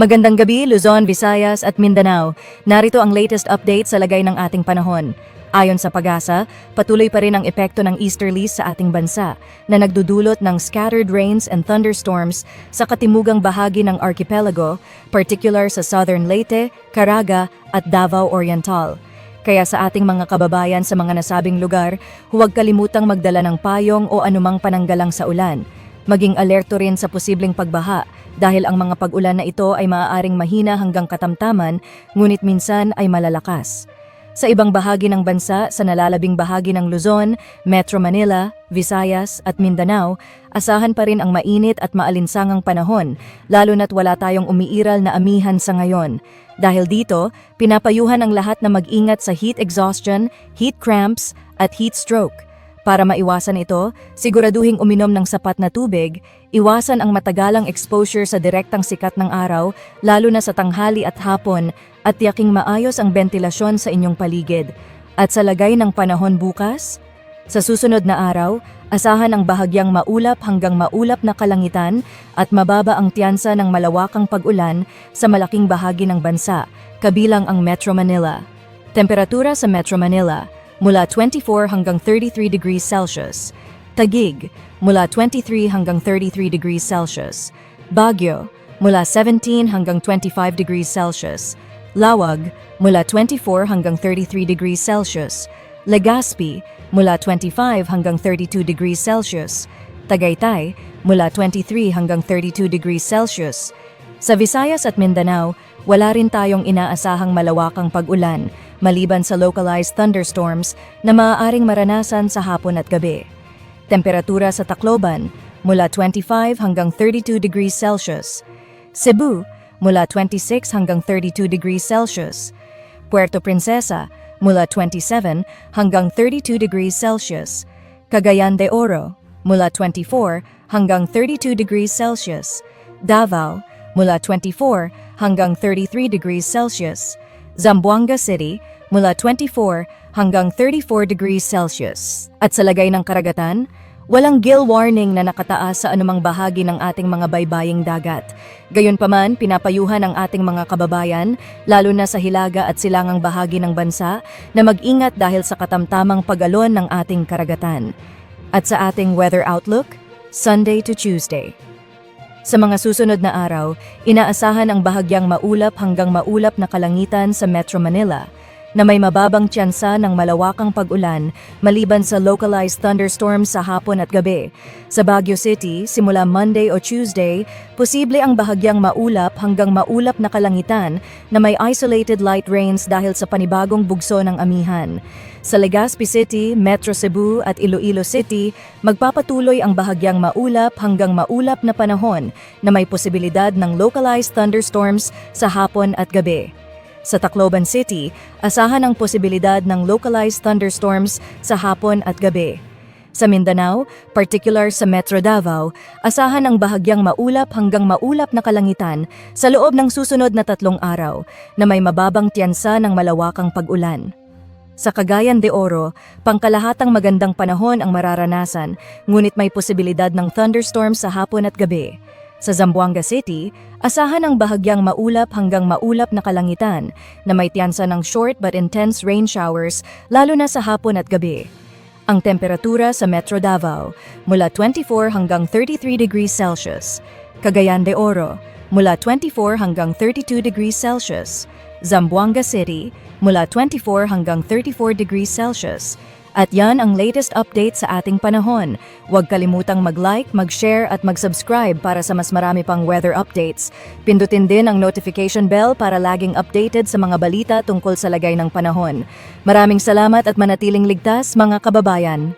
Magandang gabi, Luzon, Visayas at Mindanao. Narito ang latest update sa lagay ng ating panahon. Ayon sa pag-asa, patuloy pa rin ang epekto ng easterlies sa ating bansa na nagdudulot ng scattered rains and thunderstorms sa katimugang bahagi ng archipelago, particular sa southern Leyte, Caraga at Davao Oriental. Kaya sa ating mga kababayan sa mga nasabing lugar, huwag kalimutang magdala ng payong o anumang pananggalang sa ulan. Maging alerto rin sa posibleng pagbaha dahil ang mga pag-ulan na ito ay maaaring mahina hanggang katamtaman ngunit minsan ay malalakas. Sa ibang bahagi ng bansa, sa nalalabing bahagi ng Luzon, Metro Manila, Visayas at Mindanao, asahan pa rin ang mainit at maalinsangang panahon, lalo na't wala tayong umiiral na amihan sa ngayon. Dahil dito, pinapayuhan ang lahat na mag-ingat sa heat exhaustion, heat cramps at heat stroke. Para maiwasan ito, siguraduhing uminom ng sapat na tubig, iwasan ang matagalang exposure sa direktang sikat ng araw, lalo na sa tanghali at hapon, at tiyaking maayos ang ventilasyon sa inyong paligid. At sa lagay ng panahon bukas, sa susunod na araw, asahan ang bahagyang maulap hanggang maulap na kalangitan at mababa ang tiyansa ng malawakang pag-ulan sa malaking bahagi ng bansa, kabilang ang Metro Manila. Temperatura sa Metro Manila, mula 24 hanggang 33 degrees Celsius. Tagig, mula 23 hanggang 33 degrees Celsius. Baguio, mula 17 hanggang 25 degrees Celsius. Lawag, mula 24 hanggang 33 degrees Celsius. Legazpi, mula 25 hanggang 32 degrees Celsius. Tagaytay, mula 23 hanggang 32 degrees Celsius. Sa Visayas at Mindanao, wala rin tayong inaasahang malawakang pag-ulan maliban sa localized thunderstorms na maaaring maranasan sa hapon at gabi. Temperatura sa Tacloban mula 25 hanggang 32 degrees Celsius. Cebu mula 26 hanggang 32 degrees Celsius. Puerto Princesa mula 27 hanggang 32 degrees Celsius. Cagayan de Oro mula 24 hanggang 32 degrees Celsius. Davao mula 24 hanggang 33 degrees Celsius. Zamboanga City mula 24 hanggang 34 degrees Celsius. At sa lagay ng karagatan, walang gill warning na nakataas sa anumang bahagi ng ating mga baybaying dagat. Gayunpaman, pinapayuhan ang ating mga kababayan, lalo na sa hilaga at silangang bahagi ng bansa, na mag-ingat dahil sa katamtamang pag-alon ng ating karagatan. At sa ating weather outlook, Sunday to Tuesday. Sa mga susunod na araw, inaasahan ang bahagyang maulap hanggang maulap na kalangitan sa Metro Manila na may mababang tsansa ng malawakang pag-ulan maliban sa localized thunderstorms sa hapon at gabi. Sa Baguio City, simula Monday o Tuesday, posible ang bahagyang maulap hanggang maulap na kalangitan na may isolated light rains dahil sa panibagong bugso ng amihan. Sa Legazpi City, Metro Cebu at Iloilo City, magpapatuloy ang bahagyang maulap hanggang maulap na panahon na may posibilidad ng localized thunderstorms sa hapon at gabi. Sa Tacloban City, asahan ang posibilidad ng localized thunderstorms sa hapon at gabi. Sa Mindanao, particular sa Metro Davao, asahan ang bahagyang maulap hanggang maulap na kalangitan sa loob ng susunod na tatlong araw na may mababang tiyansa ng malawakang pag-ulan. Sa Cagayan de Oro, pangkalahatang magandang panahon ang mararanasan, ngunit may posibilidad ng thunderstorms sa hapon at gabi. Sa Zamboanga City, asahan ang bahagyang maulap hanggang maulap na kalangitan na may tiyansa ng short but intense rain showers lalo na sa hapon at gabi. Ang temperatura sa Metro Davao mula 24 hanggang 33 degrees Celsius. Cagayan de Oro mula 24 hanggang 32 degrees Celsius. Zamboanga City mula 24 hanggang 34 degrees Celsius. At yan ang latest update sa ating panahon. Huwag kalimutang mag-like, mag-share at mag-subscribe para sa mas marami pang weather updates. Pindutin din ang notification bell para laging updated sa mga balita tungkol sa lagay ng panahon. Maraming salamat at manatiling ligtas mga kababayan.